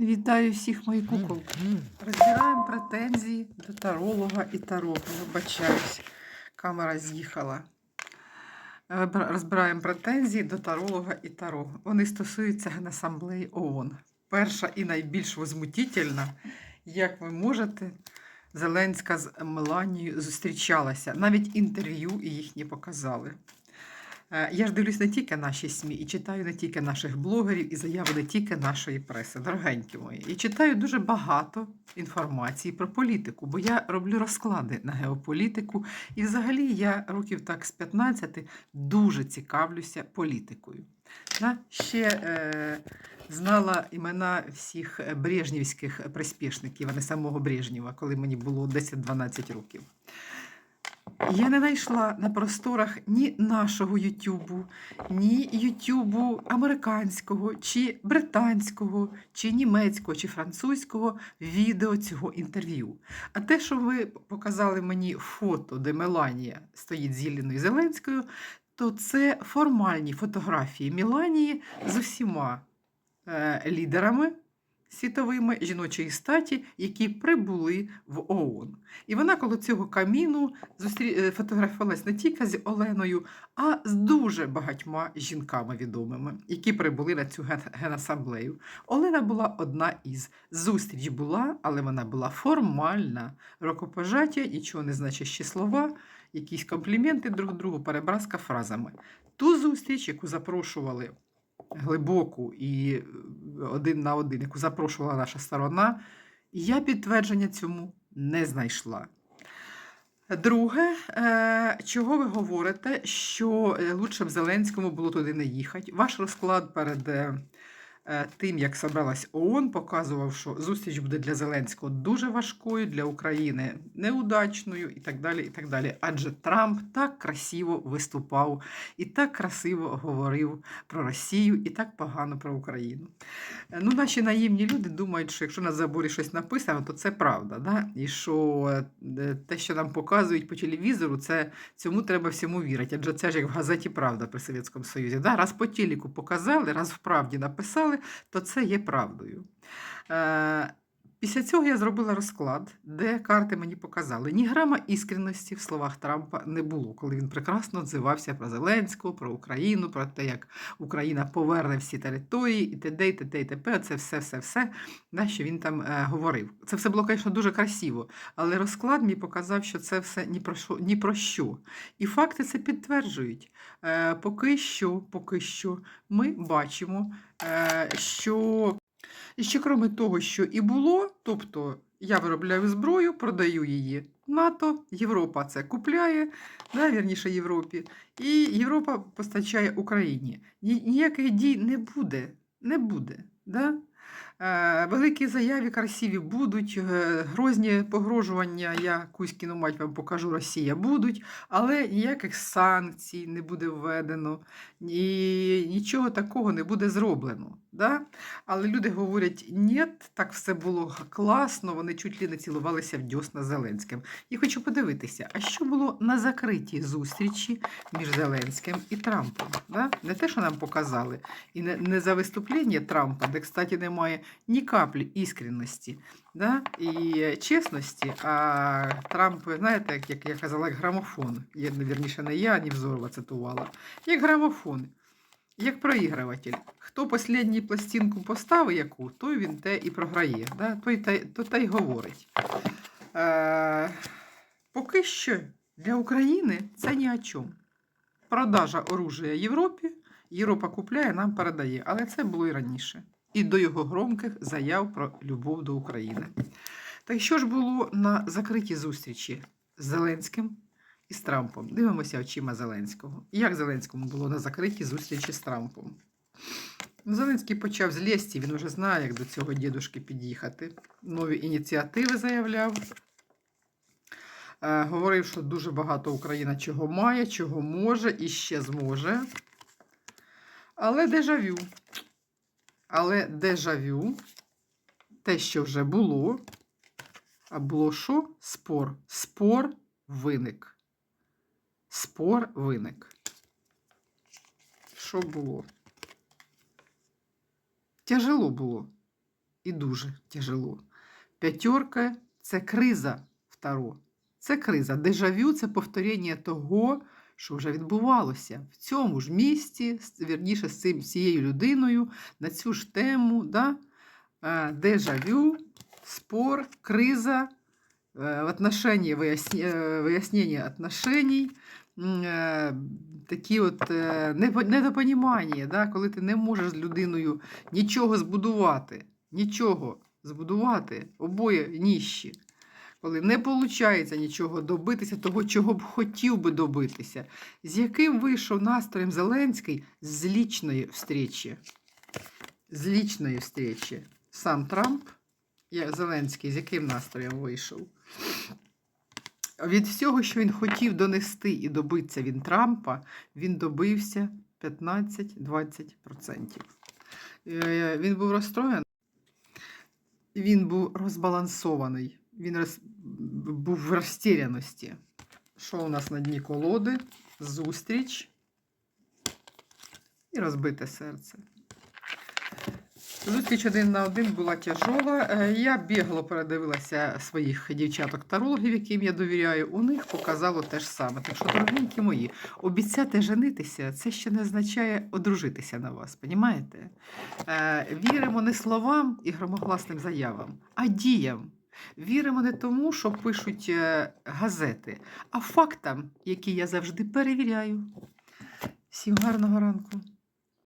Вітаю всіх мої куколки. Розбираємо претензії до таролога і таро. Вибачаюсь, камера з'їхала. Розбираємо претензії до таролога і таро. Вони стосуються Генасамблеї ООН. Перша і найбільш возмутительна, як ви можете, Зеленська з Меланією зустрічалася. Навіть інтерв'ю їхні показали. Е, Я ж дивлюсь не тільки наші СМІ, і читаю не тільки наших блогерів, і заяви не тільки нашої преси, дорогенькі мої. І читаю дуже багато інформації про політику, бо я роблю розклади на геополітику. І взагалі я років так з 15 дуже цікавлюся політикою. Да? Ще е, знала імена всіх брежнівських приспішників, а не самого Брежнєва, коли мені було 10-12 років. Я не знайшла на просторах ні нашого Ютубу, ні Ютубу американського, чи британського, чи німецького, чи французького відео цього інтерв'ю. А те, що ви показали мені фото, де Меланія стоїть з Єліною Зеленською, то це формальні фотографії Меланії з усіма е, лідерами світовими жіночої статі, які прибули в ООН. І вона коло цього каміну зустрі... е, фотографувалась не тільки з Оленою, а з дуже багатьма жінками відомими, які прибули на цю генасамблею. Олена була одна із. Зустріч була, але вона була формальна. Рукопожаття, нічого не значить ще слова, якісь компліменти друг другу, перебразка фразами. Ту зустріч, яку запрошували глибоку і е, один на один, яку запрошувала наша сторона, я підтвердження цьому не знайшла. Друге, е, чого ви говорите, що е, лучше б Зеленському було туди не їхати? Ваш розклад перед тим, як собралась ООН, показував, що зустріч буде для Зеленського дуже важкою, для України неудачною і так далі. і так далі. Адже Трамп так красиво виступав і так красиво говорив про Росію, і так погано про Україну. Е, Ну, наші наївні люди думають, що якщо на заборі щось написано, то це правда. Да? І що е, те, що нам показують по телевізору, це цьому треба всьому вірити. Адже це ж як в газеті Правда при Совєтському Союзі. Да? Раз по телеку показали, раз в правді написали, то це є правдою. Е, Після цього я зробила розклад, де карти мені показали. Ні грама іскренності в словах Трампа не було, коли він прекрасно отзивався про Зеленського, про Україну, про те, як Україна поверне всі території, і т.д. і т.д. і т.п. Це все, все, все, да, що він там е, говорив. Це все було, звісно, дуже красиво, але розклад мені показав, що це все ні про що. Ні про що. І факти це підтверджують. Е, поки що, поки що ми бачимо, е, що і ще крім того, що і було, тобто я виробляю зброю, продаю її НАТО, Європа це купляє, да, вірніше Європі, і Європа постачає Україні. Ні- Ніяких дій не буде. Не буде. Да? Е, великі заяви красиві будуть, е, грозні погрожування, я Кузькіну мать вам покажу, Росія будуть, але ніяких санкцій не буде введено, і нічого такого не буде зроблено. Да? Але люди говорять, ні, так все було класно, вони чуть ли не цілувалися в дьосна Зеленським. І хочу подивитися, а що було на закритій зустрічі між Зеленським і Трампом? Да? Не те, що нам показали, і не, не за виступлення Трампа, де, кстати, немає ні каплі іскренності да? і чесності, а Трамп, знаєте, як, я казала, як грамофон. Я, вірніше, не я, ні Взорова цитувала, як грамофон. Як проіграватель. Хто останню пластинку поставить яку, той він те і програє. Да? Той те, то те й говорить. Е, поки що для України це ні о чому. Продажа оружия Європі, Європа купляє, нам передає. Але це було і раніше. І до його громких заяв про любов до України. Так що ж було на закритій зустрічі з Зеленським і з Трампом? Дивимося очима Зеленського. Як Зеленському було на закритій зустрічі з Трампом? Ну, Зеленський почав з лєсті, він вже знає, як до цього дідушки під'їхати. Нові ініціативи заявляв. Е, говорив, що дуже багато Україна чого має, чого може і ще зможе. Але дежавю. Але дежавю, те, що вже було, а було що? Спор. Спор виник. Спор виник. Що було? Тяжело було. і дуже тяжело. П'ятерка це криза второ. Це криза. Дежавю це повторення того, що вже відбувалося в цьому ж місті, з- вірніше з цим, з цією людиною, на цю ж тему. Да? Е, Дежавю, спор, криза э, в отношении выясне- э, выяснения отношений, м, е, такі от е, непо- недопонімання, да, коли ти не можеш з людиною нічого збудувати, нічого збудувати, обоє ніщі. Коли не виходить нічого добитися, того, чого б хотів би добитися, з яким вийшов настроєм Зеленський з лічної встречі. З лічної встречі. Сам Трамп, Зеленський, з яким настроєм вийшов? Від всього, що він хотів донести і добитися він Трампа, він добився 15-20%. Е, Він був розстроєний, він був розбалансований, він роз... був в розтіряності. Що у нас на дні колоди? Зустріч і розбите серце. Зустріч один на один була тяжова. Е, Я бігло передивилася своїх дівчаток-тарологів, яким я довіряю. У них показало те ж саме. Так що, дорогенькі мої, обіцяти женитися це ще не означає одружитися на вас. Понімаєте? Е, Віримо не словам і громогласним заявам, а діям. Віримо не тому, що пишуть е, газети, а фактам, які я завжди перевіряю. Всім гарного ранку.